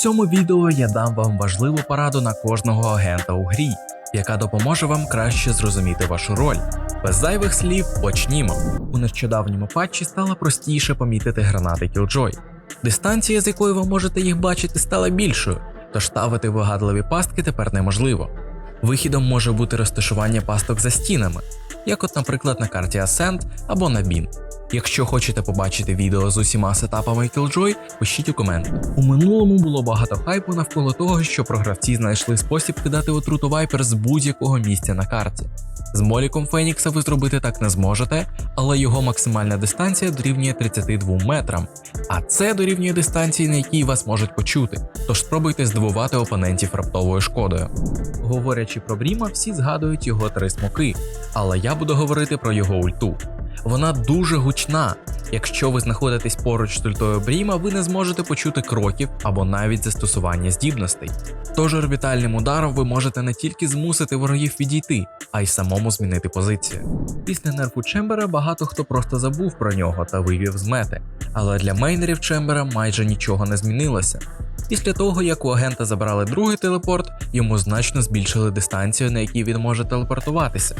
цьому відео я дам вам важливу пораду на кожного агента у грі, яка допоможе вам краще зрозуміти вашу роль. Без зайвих слів почнімо. У нещодавньому патчі стало простіше помітити гранати Killjoy. Дистанція, з якої ви можете їх бачити, стала більшою, тож ставити вигадливі пастки тепер неможливо. Вихідом може бути розташування пасток за стінами, як от, наприклад, на карті Ascent або на BIN. Якщо хочете побачити відео з усіма сетапами Killjoy, пишіть у комент. У минулому було багато хайпу навколо того, що програвці знайшли спосіб кидати отруту Viper з будь-якого місця на карті. З моліком Фенікса ви зробити так не зможете, але його максимальна дистанція дорівнює 32 метрам, а це дорівнює дистанції, на якій вас можуть почути. Тож спробуйте здивувати опонентів раптовою шкодою. Говорячи про Бріма, всі згадують його три смоки, але я буду говорити про його ульту. Вона дуже гучна. Якщо ви знаходитесь поруч з ультою Бріма, ви не зможете почути кроків або навіть застосування здібностей. Тож орбітальним ударом ви можете не тільки змусити ворогів відійти, а й самому змінити позицію. Після нерфу Чембера багато хто просто забув про нього та вивів з мети, але для мейнерів Чембера майже нічого не змінилося. Після того, як у агента забрали другий телепорт, йому значно збільшили дистанцію, на якій він може телепортуватися.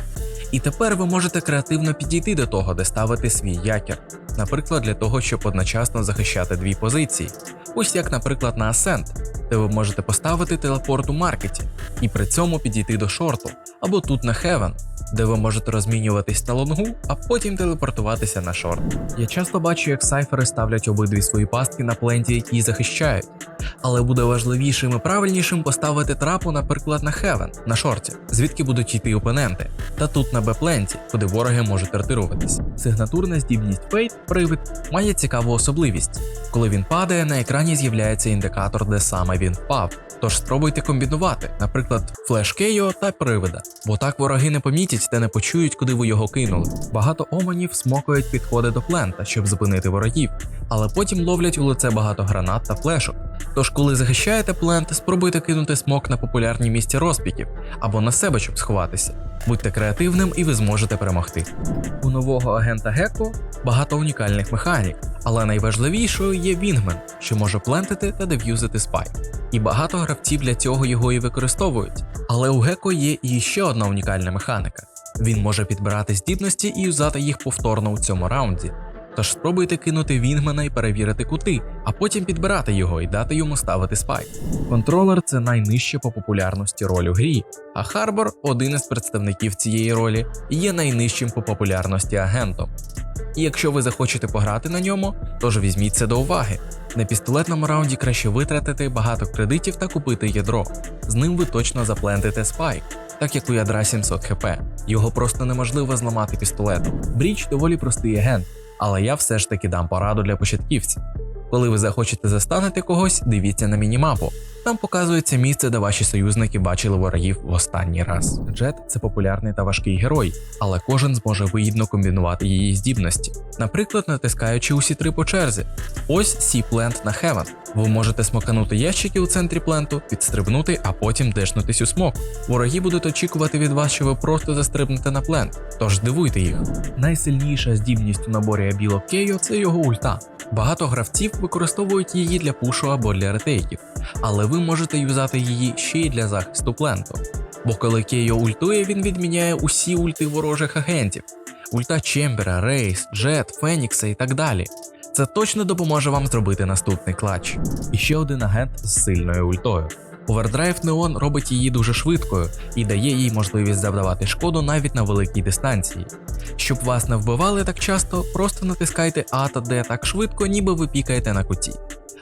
І тепер ви можете креативно підійти до того, де ставити свій якір, наприклад, для того, щоб одночасно захищати дві позиції. Ось як, наприклад, на Ascent, де ви можете поставити телепорт у маркеті і при цьому підійти до шорту, або тут на Heaven, де ви можете розмінюватись на лонгу, а потім телепортуватися на шорт. Я часто бачу, як сайфери ставлять обидві свої пастки на пленті, які захищають. Але буде важливішим і правильнішим поставити трапу, наприклад, на Heaven, на шорті, звідки будуть йти опоненти, та тут на Б-пленті, куди вороги можуть ретируватись. Сигнатурна здібність Fate, привид, має цікаву особливість. Коли він падає, на екрані з'являється індикатор, де саме він впав. Тож спробуйте комбінувати, наприклад, флеш Кейо та привида, бо так вороги не помітять та не почують, куди ви його кинули. Багато оманів смокають підходи до плента, щоб зупинити ворогів, але потім ловлять у лице багато гранат та флешок. Тож, коли захищаєте плент, спробуйте кинути смок на популярні місця розпіків або на себе, щоб сховатися. Будьте креативним і ви зможете перемогти. У нового агента Геко багато унікальних механік, але найважливішою є Вінгмен, що може плентити та дев'юзити спай. І багато гравців для цього його і використовують. Але у Геко є і ще одна унікальна механіка. Він може підбирати здібності і юзати їх повторно у цьому раунді. Тож спробуйте кинути Вінгмена і перевірити кути, а потім підбирати його і дати йому ставити спайк. Контролер це найнижче по популярності роль у грі, а Харбор один із представників цієї ролі і є найнижчим по популярності агентом. І якщо ви захочете пограти на ньому, тож візьміть це до уваги. На пістолетному раунді краще витратити багато кредитів та купити ядро. З ним ви точно заплентите спайк, так як у ядра 700 хп. Його просто неможливо зламати пістолетом. Бріч доволі простий агент, але я все ж таки дам пораду для початківців. Коли ви захочете застанити когось, дивіться на мінімапу. Там показується місце, де ваші союзники бачили ворогів в останній раз. Джет це популярний та важкий герой, але кожен зможе вигідно комбінувати її здібності, наприклад, натискаючи усі три по черзі. Ось сі плент на Heaven. Ви можете смоканути ящики у центрі пленту, підстрибнути, а потім дешнутись у смок. Вороги будуть очікувати від вас, що ви просто застрибнете на плент, тож дивуйте їх. Найсильніша здібність у наборі Абіло Кейо це його ульта. Багато гравців використовують її для пушу або для ретейків, але ви можете юзати її ще й для захисту пленту. Бо коли Кейо ультує, він відміняє усі ульти ворожих агентів: ульта Чембера, Рейс, Джет, Фенікса і так далі. Це точно допоможе вам зробити наступний клатч. І ще один агент з сильною ультою. Овердрайв Неон робить її дуже швидкою і дає їй можливість завдавати шкоду навіть на великій дистанції. Щоб вас не вбивали так часто, просто натискайте А та Д так швидко, ніби ви пікаєте на куті.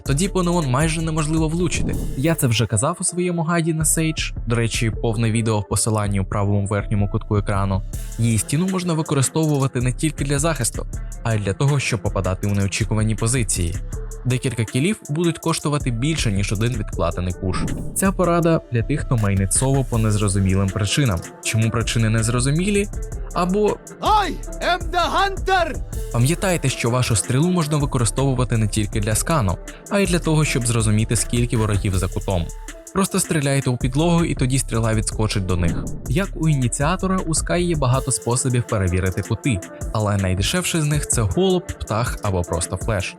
Тоді по неон майже неможливо влучити. Я це вже казав у своєму гайді на Sage, до речі, повне відео в посиланні у правому верхньому кутку екрану. Її стіну можна використовувати не тільки для захисту, а й для того, щоб попадати у неочікувані позиції. Декілька кілів будуть коштувати більше, ніж один відкладений пуш. Ця порада для тих, хто мейнить соло по незрозумілим причинам. Чому причини незрозумілі? Або I am the hunter! Пам'ятайте, що вашу стрілу можна використовувати не тільки для скану, а й для того, щоб зрозуміти, скільки ворогів за кутом. Просто стріляйте у підлогу і тоді стріла відскочить до них. Як у ініціатора, у Sky є багато способів перевірити кути, але найдешевший з них це голуб, птах або просто флеш.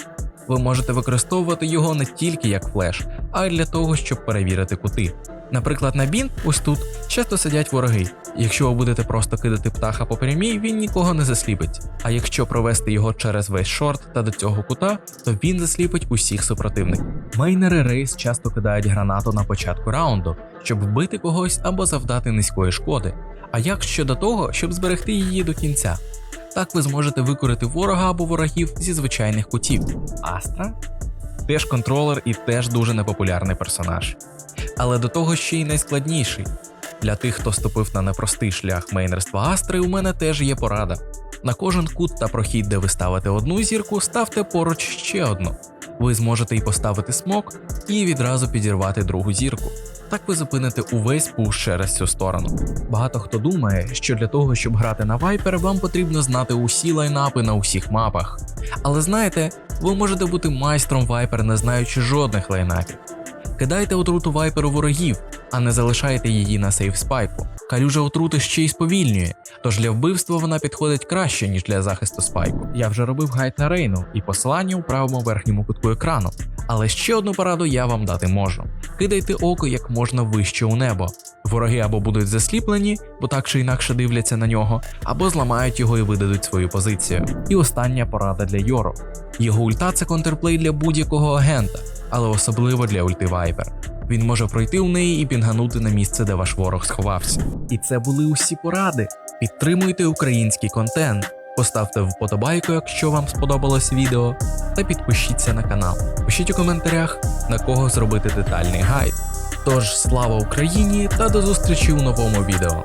Ви можете використовувати його не тільки як флеш, а й для того, щоб перевірити кути. Наприклад, на бін, ось тут, часто сидять вороги. Якщо ви будете просто кидати птаха по прямій, він нікого не засліпить. А якщо провести його через весь шорт та до цього кута, то він засліпить усіх супротивників. Мейнери рейс часто кидають гранату на початку раунду, щоб вбити когось або завдати низької шкоди. А як щодо того, щоб зберегти її до кінця? Так ви зможете викорити ворога або ворогів зі звичайних кутів. Астра теж контролер і теж дуже непопулярний персонаж. Але до того ще й найскладніший. Для тих, хто ступив на непростий шлях мейнерства Астри, у мене теж є порада. На кожен кут та прохід, де ви ставите одну зірку, ставте поруч ще одну. Ви зможете і поставити смок, і відразу підірвати другу зірку. Так ви зупините увесь пуш через цю сторону. Багато хто думає, що для того, щоб грати на Viper, вам потрібно знати усі лайнапи на усіх мапах. Але знаєте, ви можете бути майстром Viper, не знаючи жодних лайнапів. Кидайте отруту вайперу ворогів, а не залишайте її на сейф спайку. Калюжа отрути ще й сповільнює, тож для вбивства вона підходить краще, ніж для захисту спайку. Я вже робив гайд на рейну і посилання у правому верхньому кутку екрану. Але ще одну пораду я вам дати можу: кидайте око як можна вище у небо. Вороги або будуть засліплені, бо так чи інакше дивляться на нього, або зламають його і видадуть свою позицію. І остання порада для Йоро. Його ульта це контрплей для будь-якого агента, але особливо для ульти Viper. Він може пройти у неї і пінганути на місце, де ваш ворог сховався. І це були усі поради. Підтримуйте український контент, поставте вподобайку, якщо вам сподобалось відео, та підпишіться на канал. Пишіть у коментарях, на кого зробити детальний гайд. Тож слава Україні та до зустрічі у новому відео.